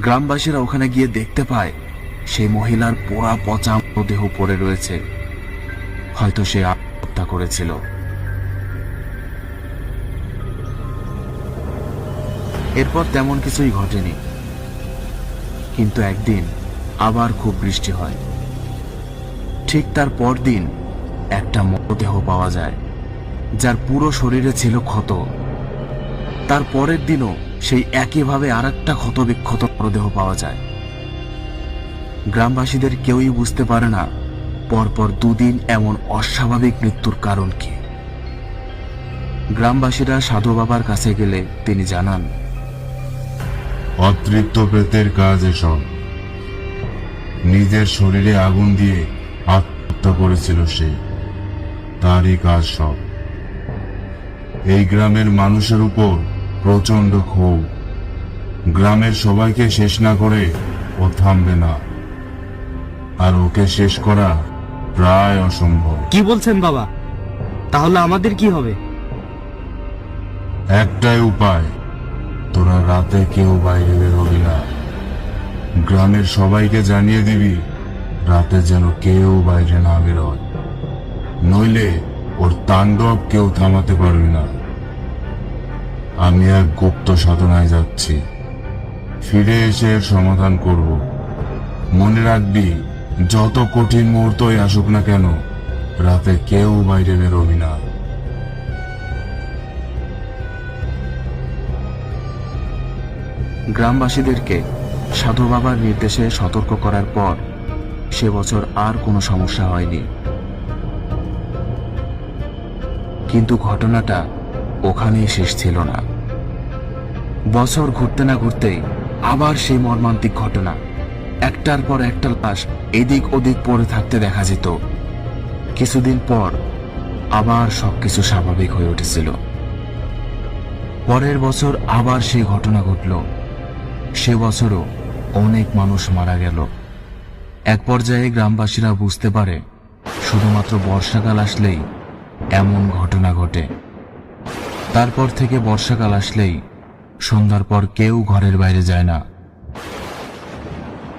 গ্রামবাসীরা ওখানে গিয়ে দেখতে পায়, সেই মহিলার পোড়া পচা দেহ পড়ে রয়েছে। হয়তো সে আত্মহত্যা করেছিল। এরপর তেমন কিছুই ঘটেনি। কিন্তু একদিন আবার খুব বৃষ্টি হয়। ঠিক তার পরদিন একটা মরদেহ পাওয়া যায়, যার পুরো শরীরে ছিল ক্ষত। তার পরের দিনও সেই একইভাবে আর একটা ক্ষত বিক্ষত মরদেহ পাওয়া যায়। গ্রামবাসীদের কেউই বুঝতে পারে না, পরপর দুদিন এমন অস্বাভাবিক মৃত্যুর কারণ কি। গ্রামবাসীরা সাধু বাবার কাছে গেলে তিনি জানান, অতৃপ্ত প্রেতের কাজ এসব। নিজের শরীরে আগুন দিয়ে আত্মহত্যা করেছিল সে। তারই কাজ সব। এই গ্রামের মানুষের উপর প্রচণ্ড ক্ষোভ। গ্রামের সবাইকে শেষ না করে ও থামবে না। আর ওকে শেষ করা প্রায় অসম্ভব। কি বলছেন বাবা? তাহলে আমাদের কি হবে? একটাই উপায় তোরা রাতে কেউ বাইরে বেরোবি না। গ্রামের সবাইকে জানিয়ে দিবি রাতে যেন কেউ বাইরে না বেরোয়। নইলে ওর তাণ্ডব কেউ থামাতে পারবি না। আমি এক গুপ্ত সাধনায় যাচ্ছি। ফিরে এসে সমাধান করব। মনে রাখবি, যত কঠিন মুহূর্তই আসুক না কেন, রাতে কেউ বাইরে বেরোবি না। গ্রামবাসীদেরকে সাধু বাবার নির্দেশে সতর্ক করার পর সে বছর আর কোনো সমস্যা হয়নি। কিন্তু ঘটনাটা ওখানেই শেষ ছিল না। বছর ঘুরতে না ঘুরতেই আবার সেই মর্মান্তিক ঘটনা, একটার পর একটা লাশ এদিক ওদিক পড়ে থাকতে দেখা যেত। কিছুদিন পর আবার সবকিছু স্বাভাবিক হয়ে উঠেছিল। পরের বছর আবার সেই ঘটনা ঘটল। সে বছরও অনেক মানুষ মারা গেল। এক পর্যায়ে গ্রামবাসীরা বুঝতে পারে, শুধুমাত্র বর্ষাকাল আসলেই এমন ঘটনা ঘটে। তারপর থেকে বর্ষাকাল আসলেই সন্ধ্যার পর কেউ ঘরের বাইরে যায় না।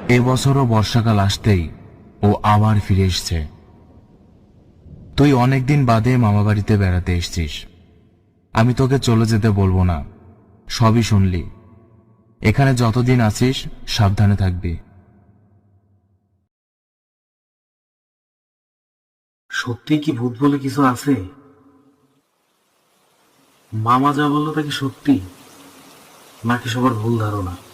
এবছরও বর্ষাকাল আসতেই ও আবার ফিরে এসছে। তুই অনেকদিন বাদে মামাবাড়িতে বেড়াতে এসছিস। আমি তোকে চলে যেতে বলব না। সবই শুনলি। এখানে যতদিন আছিস, সাবধানে থাকবি। সত্যি কি ভূত বলে কিছু আছে? মামা যা বলল তা কি সত্যি? নাকি সবার ভুল ধারণা?